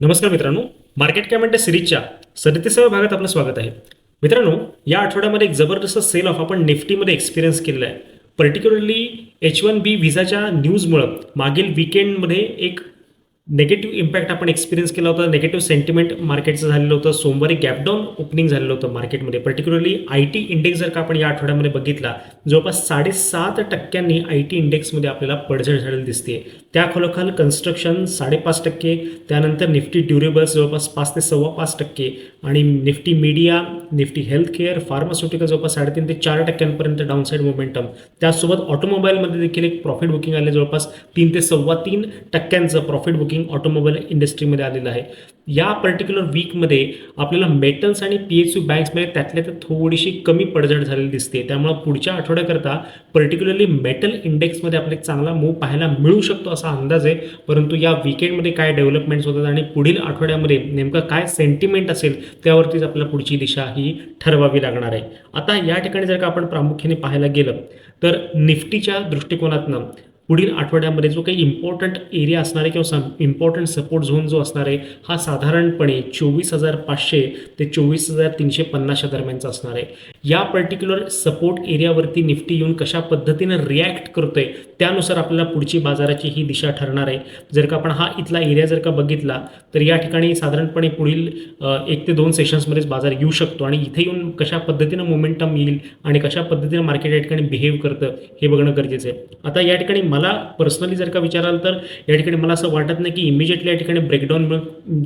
नमस्कार मित्रांनो मार्केट काय म्हणते सिरीजच्या सदतीसाव्या भागात आपलं स्वागत आहे. मित्रांनो या आठवड्यामध्ये एक जबरदस्त सेल ऑफ आपण निफ्टीमध्ये एक्सपिरियन्स केलेला आहे. पर्टिक्युलरली एच वन बी व्हिसाच्या न्यूजमुळं मागील विकेंडमध्ये एक नेगेटिव्ह इम्पॅक्ट आपण एक्सपिरियन्स केला होता. नेगेटिव्ह सेंटिमेंट मार्केटचं झालेलं होतं. सोमवारी गॅपडाऊन ओपनिंग झालेलं होतं मार्केटमध्ये पर्टिक्युलरली आय टी इंडेक्स जर का आपण या आठवड्यामध्ये बघितला जवळपास साडेसात टक्क्यांनी आय टी इंडेक्समध्ये आपल्याला पडझड झालेली दिसते त्या खोलोखाल कन्स्ट्रक्शन साडेपाच टक्के त्यानंतर निफ्टी ड्युरेबल्स जवळपास पाच ते सव्वा पाच टक्के आणि Nifty media Nifty health care pharmaceutical जवळपास साडेतीन ते चार टक्क्यांपर्यंत डाऊनसाईड मोमेंटम त्यासोबत ऑटोमोबाईलमध्ये देखील एक प्रॉफिट बुकिंग आले जवळपास तीन ते सव्वा तीन टक्क्यांचं प्रॉफिट बुकिंग ऑटोमोबाईल इंडस्ट्रीमध्ये आलेलं आहे. या पर्टिक्युलर वीकमध्ये आपल्याला मेटल्स आणि पी एच यू बँक्समध्ये त्यातल्या त्यात थोडीशी कमी पडझड झालेली दिसते. त्यामुळं पुढच्या आठवड्याकरता पर्टिक्युलरली मेटल इंडेक्समध्ये आपल्याला एक चांगला मूव पाहायला मिळू शकतो असा अंदाज आहे. परंतु या विकेंडमध्ये काय डेव्हलपमेंट्स होतात आणि पुढील आठवड्यामध्ये नेमकं काय सेंटिमेंट असेल त्यावरतीच आपल्याला पुढची दिशा ही ठरवावी लागणार आहे. आता या ठिकाणी जर का आपण प्रामुख्याने पाहायला गेलं तर निफ्टीच्या दृष्टिकोनातनं पुढील आठवड्यामध्ये जो काही इम्पॉर्टंट एरिया असणार आहे किंवा इम्पॉर्टंट सपोर्ट झोन जो असणार आहे हा साधारणपणे चोवीस हजार पाचशे ते चोवीस हजार तीनशे पन्नासच्या दरम्यानचा असणार. आहे या पर्टिक्युलर सपोर्ट एरियावरती निफ्टी येऊन कशा पद्धतीनं रिॲक्ट करतोय त्यानुसार आपल्याला पुढची बाजाराची ही दिशा ठरणार आहे. जर का आपण हा इथला एरिया जर का बघितला तर या ठिकाणी साधारणपणे पुढील एक ते दोन सेशन्समध्येच बाजार येऊ शकतो आणि इथे येऊन कशा पद्धतीनं मोमेंटम येईल आणि कशा पद्धतीनं मार्केट या ठिकाणी बिहेव करतं हे बघणं गरजेचं आहे. आता या ठिकाणी मला पर्सनली जर का विचाराल तर या ठिकाणी मला असं वाटत नाही की इमिजिएटली या ठिकाणी ब्रेकडाऊन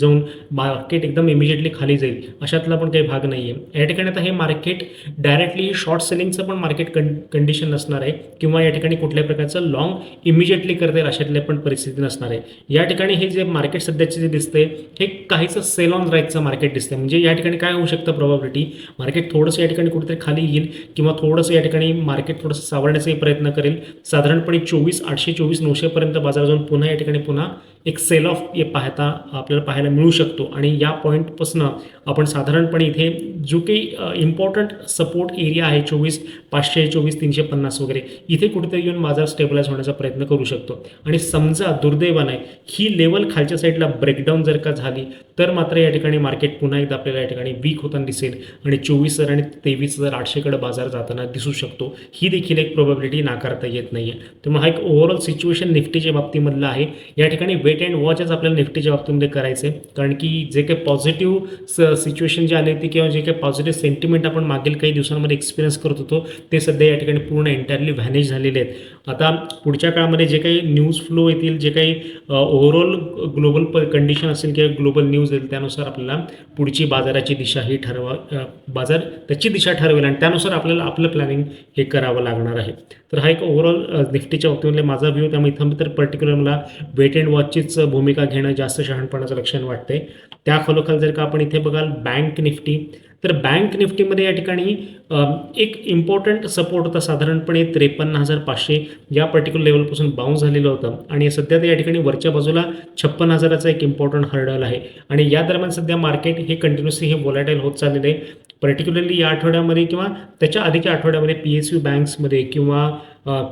जाऊन मार्केट एकदम इमिजिएटली खाली जाईल अशातला पण काही भाग नाही आहे या ठिकाणी आता हे मार्केट डायरेक्टली शॉर्ट सेलिंगचं पण मार्केट कं कंडिशन नसणार आहे किंवा या ठिकाणी कुठल्याही प्रकारचं लॉंग इमिजिएटली करता येईल अशातल्या पण परिस्थिती नसणार आहे. या ठिकाणी हे जे मार्केट सध्याचे जे दिसते हे काहीचं सेल ऑन राईटचं मार्केट दिसते म्हणजे या ठिकाणी काय होऊ शकतं प्रॉबिलिटी मार्केट थोडंसं या ठिकाणी कुठेतरी खाली येईल किंवा थोडंसं या ठिकाणी मार्केट थोडंसं सावरण्याचाही प्रयत्न करेल. साधारणपणे चोवीस आठशे चोवीस नऊशेपर्यंत बाजार जाऊन पुन्हा या ठिकाणी पुन्हा एक सेल ऑफ हे पाहता आपल्याला पाहायला मिळू शकतो. आणि या पॉईंटपासून आपण साधारणपणे इथे जो काही इम्पॉर्टंट सपोर्ट एरिया आहे चोवीस पाचशे चोवीस तीनशे पन्नास वगैरे इथे कुठेतरी येऊन बाजार स्टेबलाइज होण्याचा प्रयत्न करू शकतो. आणि समजा दुर्दैवाने ही लेवल खालच्या साईडला ब्रेकडाऊन जर का झाली तर मात्र या ठिकाणी मार्केट पुन्हा एकदा आपल्याला या ठिकाणी वीक होताना दिसेल. आणि चोवीस हजार आणि तेवीस हजार आठशेकडे बाजार जाताना दिसू शकतो. ही देखील एक प्रोबॅबिलिटी नाकारता येत नाही आहे तर मग हा एक ओव्हरऑल सिच्युएशन निफ्टीच्या बाबतीमधला आहे. या ठिकाणी वेट अँड वॉचच आपल्याला निफ्टीच्या बाबतीमध्ये करायचे कारण की जे काही पॉझिटिव्ह स सिच्युएशन जी आली होती किंवा जे काही पॉझिटिव्ह सेंटिमेंट आपण मागील काही दिवसांमध्ये एक्सपिरियन्स करत होतो ते सध्या या ठिकाणी पूर्ण एंटायरली व्हॅनिश झालेले आहेत. आता पुढच्या काळामध्ये जे काही न्यूज फ्लो येतील जे काही ओव्हरऑल ग्लोबल प कंडिशन असेल किंवा ग्लोबल न्यूज येईल त्यानुसार आपल्याला पुढची बाजाराची दिशा ही ठरवा बाजार त्याची दिशा ठरवेल आणि त्यानुसार आपल्याला आपलं प्लॅनिंग हे करावं लागणार आहे. तर हा एक ओव्हरऑल निफ्टीच्या बाबतीमध्ये माझा व्ह्यू त्यामुळे इथं तर पर्टिक्युलर मला वेट अँड वॉचचीच भूमिका घेणं जास्त शहाणपणाचं लक्षण वाटतंय. त्या खालोखाल जर का आपण इथे बघाल बँक निफ्टी तर बँक निफ्टीमध्ये या ठिकाणी एक इम्पॉर्टंट सपोर्ट होता साधारणपणे त्रेपन्न हजार पाचशे या पर्टिक्युलर लेवलपासून बाउन्स झालेलं होतं. आणि सध्या तर या ठिकाणी वरच्या बाजूला छप्पन हजाराचा एक इम्पॉर्टंट हर्डल आहे. आणि या दरम्यान सध्या मार्केट हे कंटिन्युअसली हे वॉलेटाईल होत चाललेलं आहे. पर्टिक्युलरली या आठवड्यामध्ये किंवा त्याच्या आधीच्या आठवड्यामध्ये पी एस यू बँक्समध्ये किंवा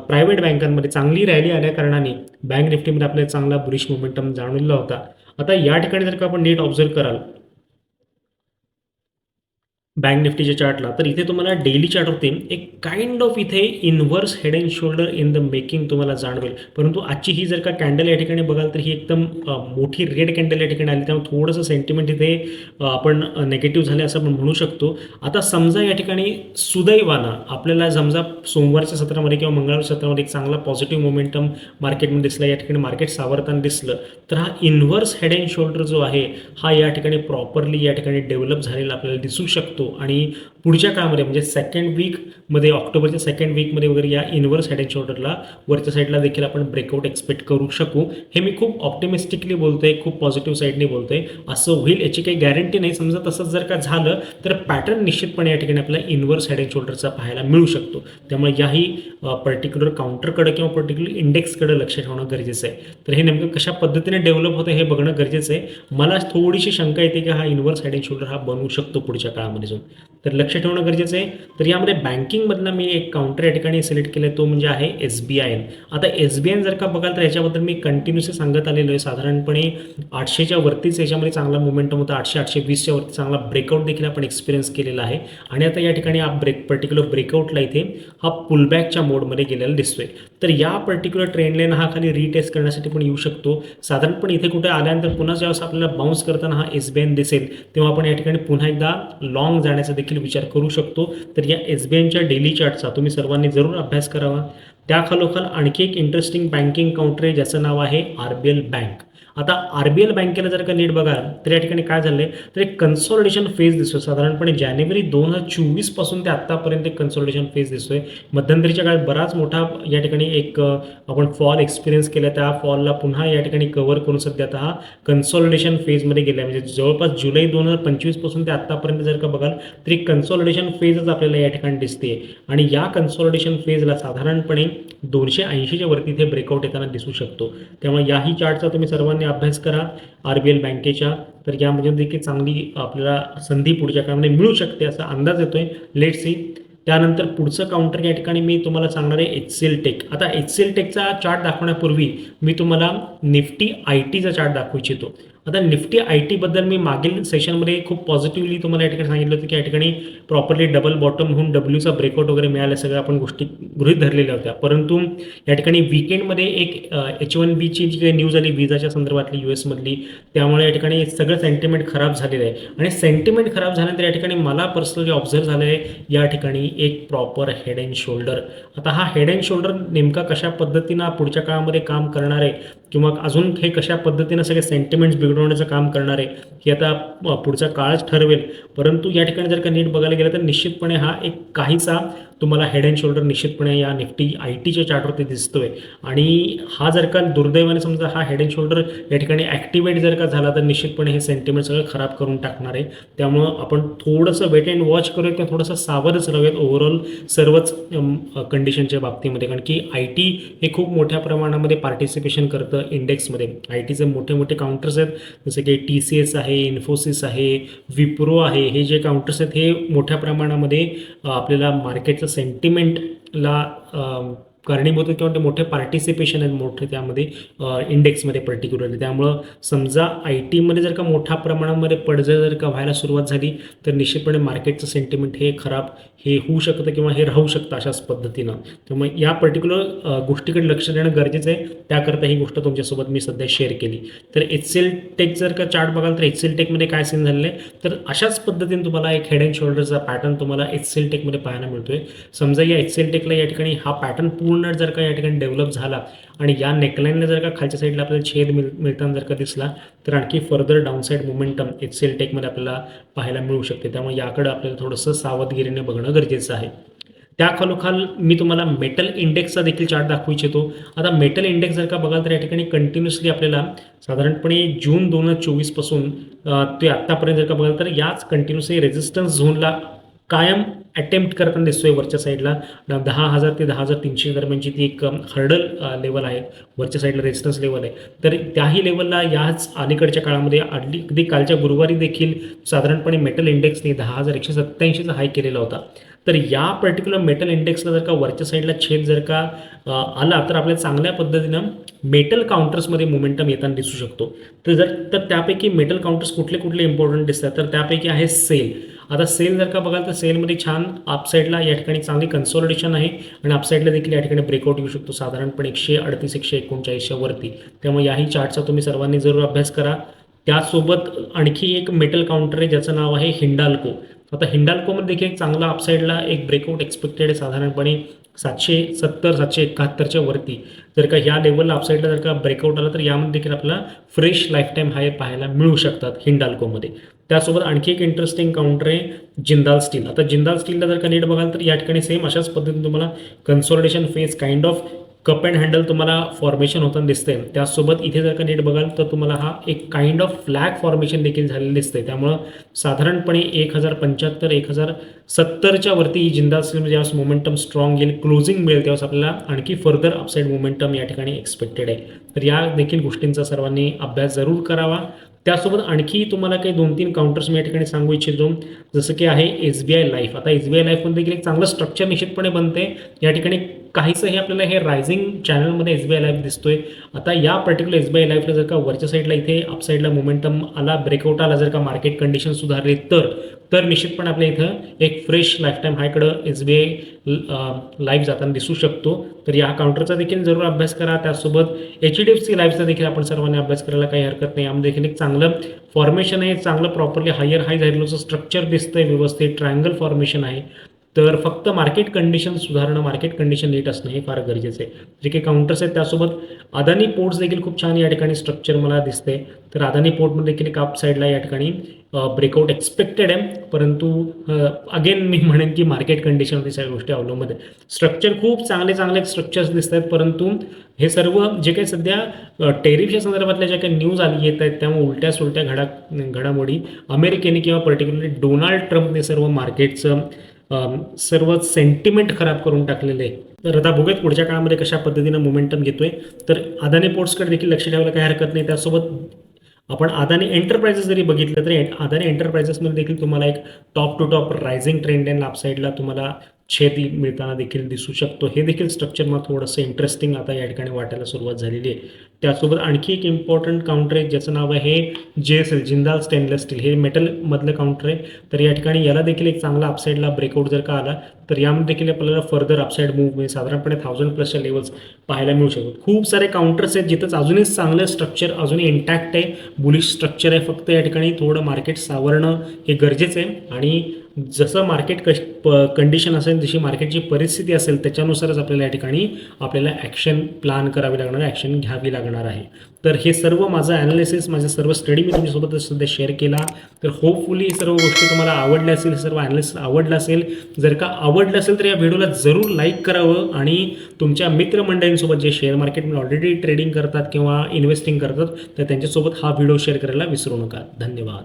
प्रायव्हेट बँकांमध्ये चांगली रॅली आल्या कारणाने बँक निफ्टीमध्ये आपल्याला चांगला बुरिश मोमेंटम जाणवलेला होता. आता या ठिकाणी जर का आपण नीट ऑब्झर्व कराल बँक निफ्टीच्या चार्टला. तर इथे तुम्हाला डेली चार्ट होते. एक काइंड ऑफ इथे inverse head and shoulder in the making तुम्हाला जाणवेल. परंतु आजची ही जर का कॅन्डल या ठिकाणी बघाल तर ही एकदम मोठी रेड कॅन्डल या ठिकाणी आली. त्यामुळे थोडंसं सेंटिमेंट इथे आपण नेगेटिव्ह झाले असं आपण म्हणू शकतो. आता समजा या ठिकाणी सुदैवानं आपल्याला समजा सोमवारच्या सत्रामध्ये किंवा मंगळवारच्या सत्रामध्ये एक चांगला पॉझिटिव्ह मोमेंटम मार्केटमध्ये दिसला या ठिकाणी मार्केट सावरताना दिसलं तर हा इनव्हर्स हेड अँड शोल्डर जो आहे हा या ठिकाणी प्रॉपरली या ठिकाणी डेव्हलप झालेला आपल्याला दिसू शकतो. आणि पुढच्या काळामध्ये म्हणजे सेकंड वीकमध्ये ऑक्टोबरच्या सेकंड वीकमध्ये वगैरे या इनव्हर्स हेड अँड शोल्डरला वरच्या साईडला देखील आपण ब्रेकआउट एक्सपेक्ट करू शकू. हे मी खूप ऑप्टिमिस्टिकली बोलतोय खूप पॉझिटिव्ह साईडने बोलतोय. असं होईल याची काही गॅरंटी नाही. समजा तसंच जर का झालं तर पॅटर्न निश्चितपणे या ठिकाणी आपल्याला इनव्हर्स हेड अँड शोल्डरचा पाहायला मिळू शकतो. त्यामुळे याही पर्टिक्युलर काउंटरकडे किंवा पर्टिक्युलर इंडेक्सकडे लक्ष ठेवणं गरजेचं आहे. तर हे नेमकं कशा पद्धतीने डेव्हलप होतं हे बघणं गरजेचं आहे. मला थोडीशी शंका येते की हा इनव्हर्स हेड अँड शोल्डर हा बनवू शकतो पुढच्या काळामध्ये. अजून तर लक्ष ठेवणं गरजेचं आहे. तर यामध्ये बँकिंगमधनं मी एक काउंटर या ठिकाणी सिलेक्ट केलं आहे तो म्हणजे आहे एस बी आय एन आता एस बी आय जर का बघाल तर याच्याबद्दल मी कंटिन्युअसली सांगत आलेलो आहे. साधारणपणे आठशेच्या वरतीच याच्यामध्ये चांगला मोमेंटम होता. आठशे आठशे वीसच्या वरती चांगला ब्रेकआउट देखील आपण एक्सपिरियन्स केलेला आहे. आणि आता या ठिकाणी हा ब्रेक पर्टिक्युलर ब्रेकआउटला इथे हा पुलबॅकच्या मोडमध्ये गेलेला दिसतोय. तर या पर्टिक्युलर ट्रेंड लाईन हा खाली रिटेस्ट करण्यासाठी पण येऊ शकतो. साधारणपणे इथे कुठे आल्यानंतर पुन्हा ज्यावेळेस आपल्याला बाउन्स करताना हा एस बी आय दिसेल तेव्हा आपण या ठिकाणी पुन्हा एकदा लॉंग जाण्याचा देखील विचार करू शकतो. तर या एस बी आयच्या डेली चार्टचा तुम्ही सर्वांनी जरूर अभ्यास करावा. त्याखालोखाल आणखी एक इंटरेस्टिंग बँकिंग काउंटर आहे ज्याचं नाव आहे आर बी एल बँक आता आर बी एल बँकेला जर का नीट बघाल तर या ठिकाणी काय झालं आहे तर एक कन्सॉलिडेशन फेज दिसतो साधारणपणे जानेवारी दोन हजार चोवीसपासून ते आत्तापर्यंत एक कन्सॉलिडेशन फेज दिसतोय. मध्यंतरीच्या काळात बराच मोठा या ठिकाणी एक आपण फॉल एक्सपिरियन्स केला. त्या फॉलला पुन्हा या ठिकाणी कव्हर करून सध्या आता हा कन्सॉलिडेशन फेजमध्ये गेला आहे म्हणजे जवळपास जुलै दोन हजार पंचवीसपासून ते आत्तापर्यंत जर का बघाल तर एक कन्सॉलिडेशन फेजच आपल्याला या ठिकाणी दिसते आणि या कन्सॉलिडेशन फेजला साधारणपणे दोनशे ऐंशीच्या वरती इथे ब्रेकआउट येताना दिसू शकतो. त्यामुळे याही चार्टचा तुम्ही सर्वांनी अभ्यास करा आर बी एल बँकेच्या. तर यामध्ये देखील चांगली आपल्याला संधी पुढच्या काळामध्ये मिळू शकते असा अंदाज येतोय. लेट सी त्यानंतर पुढचं काउंटर या ठिकाणी मी तुम्हाला सांगणार आहे एच सी एल टेक आता एच सी एल टेकचा चार्ट दाखवण्यापूर्वी मी तुम्हाला निफ्टी आय टीचा चार्ट दाखवू इच्छितो. आता निफ्टी आय टीबद्दल मी मागील सेशनमध्ये खूप पॉझिटिव्हली तुम्हाला या ठिकाणी सांगितलं होतं की या ठिकाणी प्रॉपरली डबल बॉटम होऊन डब्ल्यूचा ब्रेकआउट वगैरे मिळाल्या सगळ्या आपण गोष्टी गृहित धरलेल्या होत्या. परंतु या ठिकाणी विकेंडमध्ये एक एच वन बीची जी काही न्यूज आली विजाच्या संदर्भातली यू एसमधली त्यामुळे या ठिकाणी सगळं सेंटिमेंट खराब झालेलं आहे. आणि सेंटिमेंट खराब झाल्यानंतर या ठिकाणी मला पर्सनली ऑब्झर्व झालं आहे या ठिकाणी एक प्रॉपर हेड अँड शोल्डर आता हा हेड अँड शोल्डर नेमका कशा पद्धतीनं पुढच्या काळामध्ये काम करणार आहे किंवा अजून हे कशा पद्धतीनं सगळे सेंटिमेंट्स बिघडवण्याचं काम करणार आहे हे आता पुढचा काळच ठरवेल. परंतु या ठिकाणी जर का नीट बघायला गेलं तर निश्चितपणे हा एक काहीसा तुम्हाला हेड अँड शोल्डर निश्चितपणे या निफ्टी आय टीच्या चार्टवरती दिसतोय. आणि हा जर का दुर्दैवाने समजा हा हेड अँड शोल्डर या ठिकाणी ॲक्टिवेट जर का झाला तर निश्चितपणे हे सेंटिमेंट सगळं खराब करून टाकणार आहे. त्यामुळं आपण थोडंसं वेट अँड वॉच करूयात किंवा थोडंसं सावधच राहूयात ओव्हरऑल सर्वच कंडिशनच्या बाबतीमध्ये. कारण की आय टी हे खूप मोठ्या प्रमाणामध्ये पार्टिसिपेशन करतं इंडेक्समध्ये आय टीचे मोठे मोठे काउंटर्स आहेत. जसं की टी सी एस आहे इन्फोसिस आहे विप्रो आहे. हे जे काउंटर्स आहेत हे मोठ्या प्रमाणामध्ये आपल्याला मार्केटचं sentiment la um, कारणीभूत किंवा ते मोठे पार्टिसिपेशन आहेत मोठे त्यामध्ये इंडेक्समध्ये पर्टिक्युलरली त्यामुळं समजा आय टीमध्ये जर का मोठ्या प्रमाणामध्ये पडझड जर का व्हायला सुरुवात झाली तर निश्चितपणे मार्केटचं सेंटिमेंट हे खराब हे होऊ शकतं किंवा हे राहू शकतं अशाच पद्धतीनं. त्यामुळे या पर्टिक्युलर गोष्टीकडे लक्ष देणं गरजेचं आहे. त्याकरता ही गोष्ट तुमच्यासोबत मी सध्या शेअर केली. तर एच सी एल टेक जर का चार्ट बघाल तर एच सी एल टेकमध्ये काय सीन झालेलं आहे? तर अशाच पद्धतीने तुम्हाला एक हेड अँड शोल्डरचा पॅटर्न तुम्हाला एच सी एल टेकमध्ये पाहायला मिळतोय. समजा या एच सी एल टेकला या ठिकाणी हा पॅटर्न पूर्ण जर का या ठिकाणी डेव्हलप झाला आणि या नेकलाईनला जर का खालच्या साईडला आपल्याला छेद मिळ मिळताना जर का दिसला तर आणखी further downside momentum H C टेकमध्ये आपल्याला पाहायला मिळू शकते. त्यामुळे याकडे आपल्याला थोडंसं सावधगिरीने बघणं गरजेचं आहे. त्याखालोखाल मी तुम्हाला मेटल इंडेक्सचा देखील चार्ट दाखवू इच्छितो. आता मेटल इंडेक्स जर का बघाल तर या ठिकाणी कंटिन्युअसली आपल्याला साधारणपणे जून दोन हजार चोवीसपासून ते आत्तापर्यंत जर का बघाल तर याच कंटिन्युअसली रेझिस्टन्स झोनला कायम अटेम्प्ट करताना दिसतोय वरच्या साईडला दहा हजार ते दहा हजार तीनशे दरम्यानची ती एक हर्डल लेवल आहे. वरच्या साईडला रेजिस्टन्स लेवल आहे. तर त्याही लेवलला याच अलीकडच्या काळामध्ये अगदी अगदी कालच्या गुरुवारी देखील साधारणपणे मेटल इंडेक्सने दहा हजार एकशे सत्त्याऐंशीचा हाय केलेला होता. तर या पर्टिक्युलर मेटल इंडेक्सला जर का वरच्या साईडला छेद जर का आला तर आपल्याला चांगल्या पद्धतीनं मेटल काउंटर्समध्ये मोमेंटम येताना दिसू शकतो. तर जर तर त्यापैकी मेटल काउंटर्स कुठले कुठले इम्पॉर्टंट दिसतात? तर त्यापैकी आहे सेल आता सेल जर का बघाल तर सेलमध्ये छान अपसाईडला या ठिकाणी चांगली कन्सॉलिडेशन आहे आणि अपसाईडला देखील या ठिकाणी ब्रेकआउट येऊ शकतो. साधारणपणे एकशे अडतीस एकशे एकोणचाळीसच्या वरती. त्यामुळे याही चार्टचा तुम्ही सर्वांनी जरूर अभ्यास करा. त्यासोबत आणखी एक मेटल काउंटर आहे ज्याचं नाव आहे हिंडाल्को. आता हिंडाल्कोमध्ये देखील एक चांगला अपसाईडला एक ब्रेकआउट एक्सपेक्टेड आहे साधारणपणे सातशे सत्तर सातशे एकाहत्तरच्या वरती. जर का ह्या लेवलला अपसाईडला जर का ब्रेकआउट आला तर यामध्ये देखील आपला फ्रेश लाईफ टाईम हाय पाहायला मिळू शकतात हिंडाल्कोमध्ये. त्यासोबत आणखी एक इंटरेस्टिंग काउंटर आहे जिंदाल स्टील आता जिंदाल स्टीलला जर का नीट बघाल तर या ठिकाणी सेम अशाच पद्धतीने तुम्हाला consolidation phase kind of cup and handle तुम्हाला फॉर्मेशन होताना दिसते त्यासोबत इथे जर का नीट बघाल तर तुम्हाला हा एक काइंड ऑफ फ्लॅग फॉर्मेशन देखील झालेलं दिसते त्यामुळं साधारणपणे एक हजार पंच्याहत्तर एक हजार सत्तरच्या वरती ही जिंदाल स्टील ज्यावेळेस मोमेंटम स्ट्रॉंग येईल क्लोजिंग मिळेल त्यावेळेस आपल्याला आणखी फर्दर अपसाईड मोमेंटम या ठिकाणी एक्सपेक्टेड आहे. तर या देखील गोष्टींचा सर्वांनी अभ्यास जरूर करावा. त्यासोबत आणखी तुम्हाला काही दोन तीन काउंटर्स मी या ठिकाणी सांगू इच्छितो. जसं की आहे एस बी आय लाईफ आता एस बी आय लाईफमध्ये देखील एक चांगलं स्ट्रक्चर निश्चितपणे बनते या ठिकाणी काहीसं हे आपल्याला हे रायझिंग चॅनलमध्ये एस बी आय लाईफ दिसतोय. आता या पर्टिक्युलर एस बी आय लाईफला जर का वरच्या साईडला इथे अपसाईडला मोमेंटम आला ब्रेकआउट आला जर का मार्केट कंडिशन सुधारली तर तर निश्चितपणे आपल्या इथं एक फ्रेश लाईफटाईम हायकडं एस बी आय लाईफ जाताना दिसू शकतो. तर या काउंटरचा देखील जरूर अभ्यास करा. त्यासोबत एच डी एफ सी लाईफचा देखील आपण सर्वांनी अभ्यास करायला काही हरकत नाही. यामध्ये देखील एक चांगलं फॉर्मेशन आहे चांगलं प्रॉपरली हायर हाय झालेलं स्ट्रक्चर दिसतंय व्यवस्थित ट्रायंगल फॉर्मेशन आहे. तर फक्त मार्केट कंडिशन सुधारणं मार्केट कंडिशन नीट असणं हे फार गरजेचं आहे. जे काही काउंटर्स आहेत त्यासोबत अदानी पोर्ट्स देखील खूप छान या ठिकाणी स्ट्रक्चर मला दिसते तर अदानी पोर्टमध्ये देखील एक साईडला या ठिकाणी ब्रेकआउट एक्सपेक्टेड आहे. परंतु अगेन मी म्हणेन की मार्केट कंडिशनवरती सगळ्या गोष्टी अवलंबून आहेत. स्ट्रक्चर खूप चांगले चांगले स्ट्रक्चर्स दिसत आहेत परंतु हे सर्व जे काही सध्या टेरिफच्या संदर्भातल्या ज्या काही न्यूज आली येत आहेत त्यामुळे उलट्या सुलट्या घडा घडामोडी अमेरिकेने किंवा पर्टिक्युलरली डोनाल्ड ट्रम्पने सर्व मार्केटचं सर्व सेंटिमेंट खराब करून टाकलेले आहे. तर आता बघूयात पुढच्या काळामध्ये कशा पद्धतीनं मोमेंटम घेतोय. तर अदानी पोर्ट्सकडे देखील लक्ष ठेवायला काही हरकत नाही. त्यासोबत आपण अदानी एंटरप्राइजेस जरी बघितलं तरी अदानी एंटरप्राइजेसमध्ये देखील तुम्हाला एक top to top rising trend आहे. साईडला तुम्हाला छेदी मिळताना देखील दिसू शकतो. हे देखील स्ट्रक्चर मला थोडंसं इंटरेस्टिंग आता या ठिकाणी वाटायला सुरुवात झालेली आहे. त्यासोबत आणखी एक इम्पॉर्टंट काउंटर आहे ज्याचं नाव आहे J S L Jindal stainless steel हे मेटलमधलं काउंटर आहे. तर या ठिकाणी याला देखील एक चांगला अपसाईडला ब्रेकआउट जर का आला तर यामध्ये देखील आपल्याला फर्दर अपसाईड मूव्ह म्हणजे साधारणपणे थाउजंड प्लसच्या लेवल्स पाहायला मिळू शकतात. खूप सारे काउंटर्स आहेत जिथं अजूनही चांगलं स्ट्रक्चर अजूनही इंटॅक्ट आहे. बुलिश स्ट्रक्चर आहे फक्त या ठिकाणी. थोडं मार्केट सावरणं हे गरजेचं आहे. आणि जसं मार्केट कश प कंडिशन असेल जशी मार्केटची परिस्थिती असेल त्याच्यानुसारच आपल्याला या ठिकाणी आपल्याला ॲक्शन प्लॅन करावी लागणार आहे ॲक्शन घ्यावी लागणार आहे. तर हे सर्व माझं ॲनालिसिस माझं सर्व स्टडी मी तुमच्यासोबत सध्या शेअर केला. तर होपफुली सर्व गोष्टी तुम्हाला आवडल्या असेल सर्व ॲनालिसिस आवडलं असेल. जर का आवडलं असेल तर या व्हिडिओला जरूर लाईक करावं आणि तुमच्या मित्रमंडळींसोबत जे शेअर मार्केटमध्ये ऑलरेडी ट्रेडिंग करतात किंवा इन्व्हेस्टिंग करतात तर त्यांच्यासोबत हा व्हिडिओ शेअर करायला विसरू नका. धन्यवाद.